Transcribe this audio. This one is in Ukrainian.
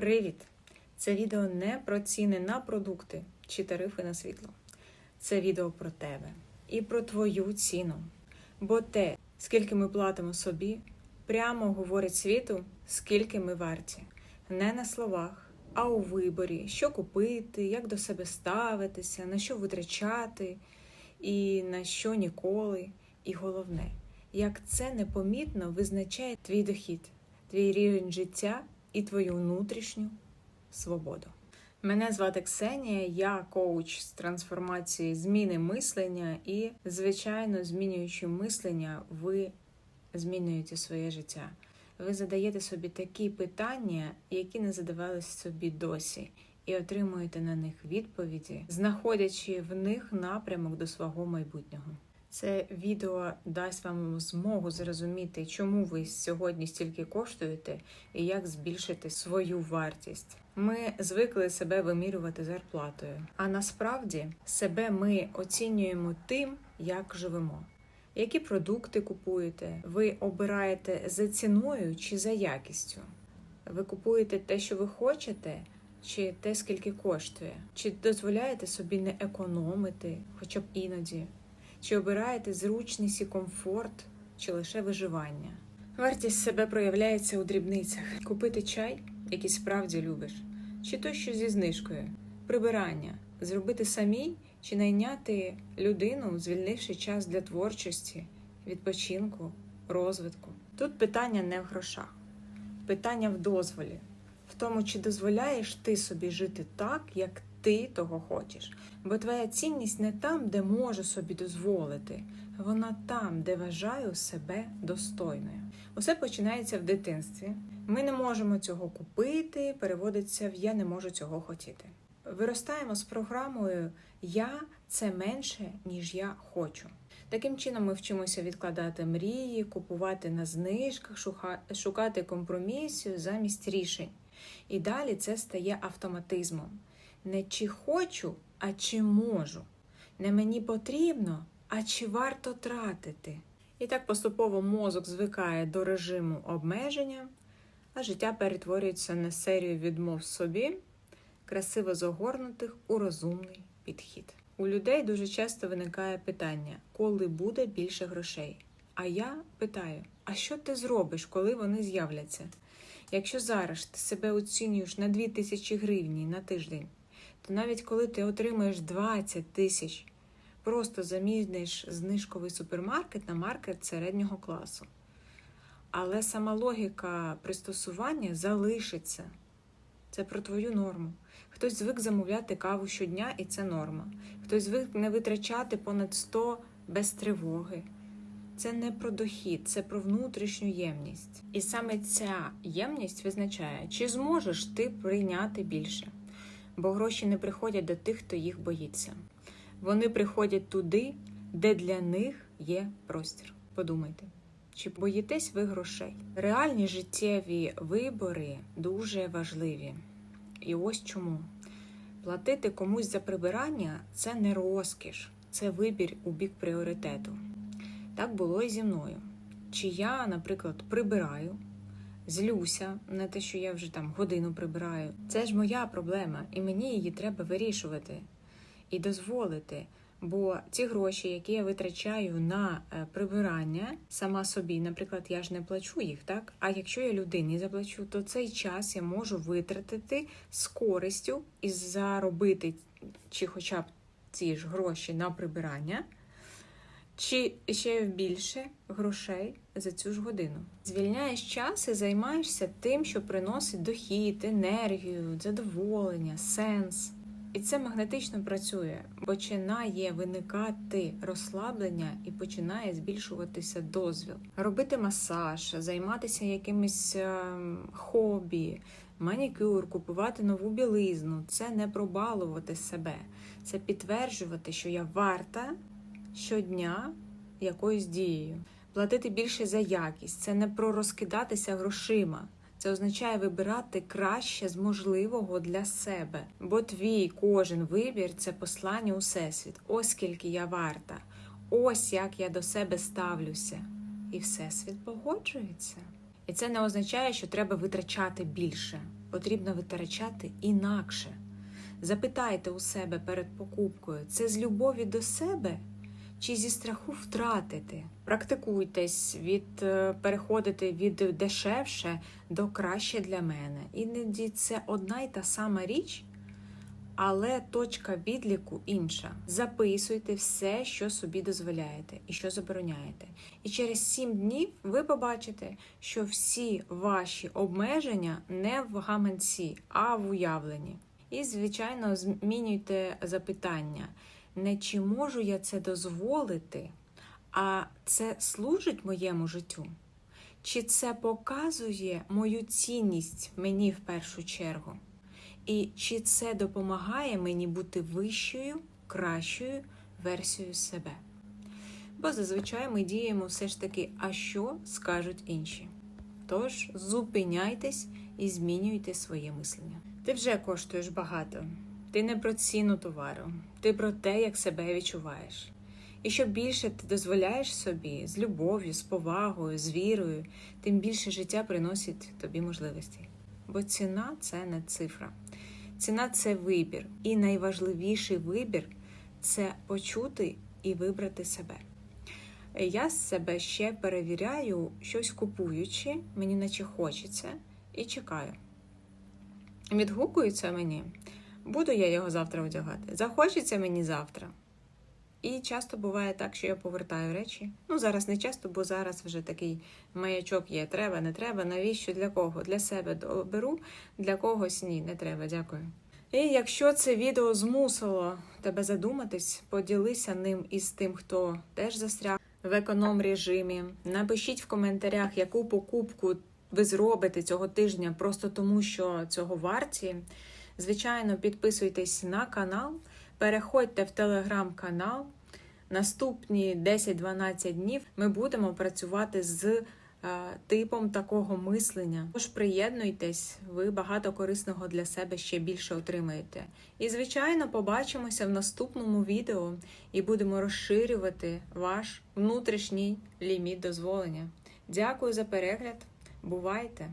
Привіт! Це відео не про ціни на продукти чи тарифи на світло. Це відео про тебе і про твою ціну. Бо те, скільки ми платимо собі, прямо говорить світу, скільки ми варті. Не на словах, а у виборі, що купити, як до себе ставитися, на що витрачати і на що ніколи. І головне, як це непомітно визначає твій дохід, твій рівень життя і твою внутрішню свободу. Мене звати Ксенія, я коуч з трансформації зміни мислення, і, звичайно, змінюючи мислення, ви змінюєте своє життя. Ви задаєте собі такі питання, які не задавались собі досі, і отримуєте на них відповіді, знаходячи в них напрямок до свого майбутнього. Це відео дасть вам змогу зрозуміти, чому ви сьогодні стільки коштуєте і як збільшити свою вартість. Ми звикли себе вимірювати зарплатою, а насправді себе ми оцінюємо тим, як живемо. Які продукти купуєте? Ви обираєте за ціною чи за якістю? Ви купуєте те, що ви хочете, чи те, скільки коштує? Чи дозволяєте собі не економити, хоча б іноді? Чи обираєте зручність і комфорт, чи лише виживання? Вартість себе проявляється у дрібницях: купити чай, який справді любиш, чи то що зі знижкою, прибирання, зробити самій чи найняти людину, звільнивши час для творчості, відпочинку, розвитку. Тут питання не в грошах, питання в дозволі, в тому, чи дозволяєш ти собі жити так, як ти того хочеш. Бо твоя цінність не там, де можу собі дозволити, вона там, де вважаю себе достойною. Усе починається в дитинстві. Ми не можемо цього купити, переводиться в я не можу цього хотіти. Виростаємо з програмою Я це менше, ніж я хочу. Таким чином, ми вчимося відкладати мрії, купувати на знижках, шукати компромісію замість рішень. І далі це стає автоматизмом. Не чи хочу, а чи можу. Не мені потрібно, а чи варто тратити. І так поступово мозок звикає до режиму обмеження, а життя перетворюється на серію відмов собі, красиво загорнутих у розумний підхід. У людей дуже часто виникає питання, коли буде більше грошей. А я питаю: а що ти зробиш, коли вони з'являться? Якщо зараз ти себе оцінюєш на 2 тисячі гривень на тиждень, то навіть коли ти отримаєш 20 тисяч, просто заміниш знижковий супермаркет на маркет середнього класу. Але сама логіка пристосування залишиться. Це про твою норму. Хтось звик замовляти каву щодня, і це норма. Хтось звик не витрачати понад 100 без тривоги. Це не про дохід, це про внутрішню ємність. І саме ця ємність визначає, чи зможеш ти прийняти більше. Бо гроші не приходять до тих, хто їх боїться. Вони приходять туди, де для них є простір. Подумайте, чи боїтесь ви грошей? Реальні життєві вибори дуже важливі. І ось чому. Платити комусь за прибирання це не розкіш, це вибір у бік пріоритету. Так було і зі мною. Чи я, наприклад, прибираю, злюся на те, що я вже там годину прибираю. Це ж моя проблема, і мені її треба вирішувати і дозволити. Бо ці гроші, які я витрачаю на е, прибирання сама собі, наприклад, я ж не плачу їх, так? А якщо я людині заплачу, то цей час я можу витратити з користю і заробити чи хоча б ці ж гроші на прибирання чи ще більше грошей за цю ж годину. Звільняєш час і займаєшся тим, що приносить дохід, енергію, задоволення, сенс. І це магнетично працює, починає виникати розслаблення і починає збільшуватися дозвіл, робити масаж, займатися якимось ем, хобі, манікюр, купувати нову білизну. Це не пробалувати себе, це підтверджувати, що я варта щодня якоюсь дією. Платити більше за якість це не про розкидатися грошима. Це означає вибирати краще з можливого для себе. Бо твій кожен вибір це послання у всесвіт. Ось скільки я варта, ось як я до себе ставлюся. І всесвіт погоджується. І це не означає, що треба витрачати більше. потрібно витрачати інакше. Запитайте у себе перед покупкою, це з любові до себе чи зі страху втратити. Практикуйтесь від е, переходити від дешевше до краще для мене. Іноді це одна й та сама річ, але точка відліку інша. Записуйте все, що собі дозволяєте і що забороняєте. І через 7 днів ви побачите, що всі ваші обмеження не в гаманці, а в уявленні. І, звичайно, змінюйте запитання. Не чи можу я це дозволити, а це служить моєму життю? Чи це показує мою цінність мені в першу чергу? І чи це допомагає мені бути вищою, кращою версією себе? Бо зазвичай ми діємо все ж таки, а що скажуть інші? Тож зупиняйтесь і змінюйте своє мислення. Ти вже коштуєш багато. Ти не про ціну товару, ти про те, як себе відчуваєш. І що більше ти дозволяєш собі з любов'ю, з повагою, з вірою, тим більше життя приносить тобі можливості. Бо ціна це не цифра. Ціна це вибір. І найважливіший вибір це почути і вибрати себе. Я себе ще перевіряю, щось купуючи, мені наче хочеться, і чекаю. Відгукується мені, буду я його завтра одягати. Захочеться мені завтра. І часто буває так, що я повертаю речі. Ну, зараз не часто, бо зараз вже такий маячок є. Треба, не треба. Навіщо? Для кого? Для себе беру, для когось ні, не треба. Дякую. І якщо це відео змусило тебе задуматись, поділися ним із тим, хто теж застряг в економ режимі. Напишіть в коментарях, яку покупку ви зробите цього тижня, просто тому що цього варті. Звичайно, підписуйтесь на канал, переходьте в телеграм-канал. Наступні 10-12 днів ми будемо працювати з типом такого мислення. Тож приєднуйтесь, ви багато корисного для себе ще більше отримаєте. І, звичайно, побачимося в наступному відео і будемо розширювати ваш внутрішній ліміт дозволення. Дякую за перегляд. Бувайте!